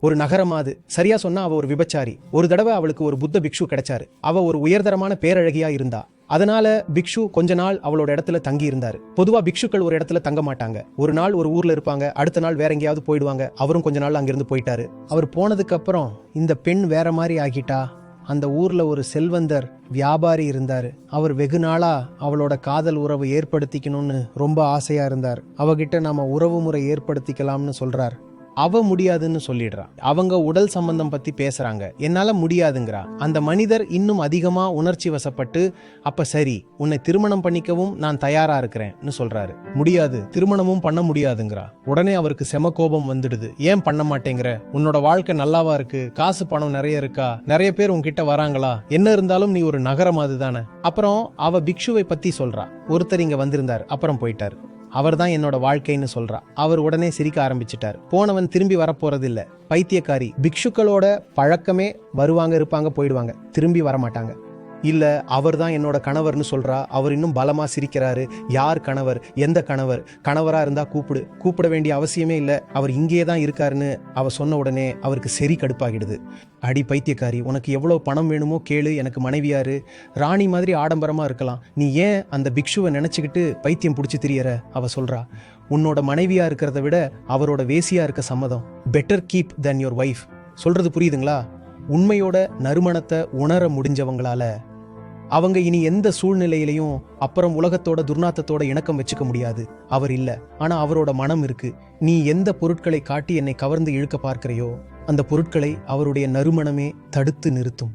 ஒரு நகரமா அது. சரியா சொன்னா அவ ஒரு விபச்சாரி. ஒரு தடவை அவளுக்கு ஒரு புத்த பிக்ஷு கிடைச்சாரு. அவ ஒரு உயர்தரமான பேரழகியா இருந்தா. அதனால பிக்ஷு கொஞ்ச நாள் அவளோட இடத்துல தங்கி இருந்தாரு பொதுவா பிக்ஷுக்கள் ஒரு இடத்துல தங்க மாட்டாங்க. ஒரு நாள் ஒரு ஊர்ல இருப்பாங்க. அடுத்த நாள் வேற எங்கேயாவது போயிடுவாங்க. அவரும் கொஞ்ச நாள் அங்கிருந்து போயிட்டாரு. அவர் போனதுக்கு அப்புறம் இந்த பெண் வேற மாதிரி ஆகிட்டா. அந்த ஊர்ல ஒரு செல்வந்தர் வியாபாரி இருந்தார். அவர் வெகு நாளா அவளோட காதல் உறவு ஏற்படுத்திக்கணும்னு ரொம்ப ஆசையா இருந்தார். அவகிட்ட நாம உறவு முறை ஏற்படுத்திக்கலாம்னு சொல்றார். அவ முடியாதுன்னு சொல்லிடுறான் அவங்க உடல் சம்பந்தம் பத்தி பேசுறாங்க. என்னால முடியாதுங்கிறா. அந்த மனிதர் இன்னும் அதிகமா உணர்ச்சி வசப்பட்டு அப்ப சரி உன்னை திருமணம் பண்ணிக்கவும் நான் தயாரா இருக்கிறேன்னு சொல்றாரு. முடியாது திருமணமும் பண்ண முடியாதுங்கிறா. உடனே அவருக்கு செம கோபம் வந்துடுது. ஏன் பண்ண மாட்டேங்கிற? உன்னோட வாழ்க்கை நல்லாவா இருக்கு? காசு பணம் நிறைய இருக்கா? நிறைய பேர் உன்கிட்ட வராங்களா? என்ன இருந்தாலும் நீ ஒரு நகரம் அதுதானே? அப்புறம் அவ பிக்ஷுவை பத்தி சொல்றா. ஒருத்தர் இங்க வந்திருந்தார். அப்புறம் போயிட்டார். அவர் தான் என்னோட வாழ்க்கைன்னு சொல்றா. அவர் உடனே சிரிக்க ஆரம்பிச்சிட்டார். போனவன் திரும்பி வரப்போறதில்ல. பைத்தியக்காரி. பிக்ஷுக்களோட பழக்கமே வருவாங்க இருப்பாங்க போயிடுவாங்க. திரும்பி வரமாட்டாங்க. இல்லை அவர் தான் என்னோட கணவர்னு சொல்கிறா அவர் இன்னும் பலமாக சிரிக்கிறாரு. யார் கணவர்? எந்த கணவர்? கணவராக இருந்தால் கூப்பிடு. கூப்பிட வேண்டிய அவசியமே இல்லை. அவர் இங்கேயே தான் இருக்காருன்னு அவ சொன்ன உடனே அவருக்கு சரி கடுப்பாகிடுது. அடி பைத்தியக்காரி உனக்கு எவ்வளோ பணம் வேணுமோ கேளு எனக்கு மனைவியாரு. ராணி மாதிரி ஆடம்பரமாக இருக்கலாம். நீ ஏன் அந்த பிக்ஷுவை நினச்சிக்கிட்டு பைத்தியம் பிடிச்சி திரியற? அவ சொல்கிறா உன்னோட மனைவியாக இருக்கிறத விட அவரோட வேசியாக இருக்க சம்மதம். Better keep then your wife சொல்கிறது புரியுதுங்களா? உண்மையோட நறுமணத்தை உணர முடிஞ்சவங்களால. அவங்க இனி எந்த சூழ்நிலையிலையும் அப்புறம் உலகத்தோட துர்நாத்தத்தோட இணக்கம் வச்சுக்க முடியாது. அவர் இல்ல. ஆனா அவரோட மனம் இருக்கு. நீ எந்த பொருட்களை காட்டி என்னை கவர்ந்து இழுக்க பார்க்கிறையோ அந்த பொருட்களை அவருடைய நறுமணமே தடுத்து நிறுத்தும்.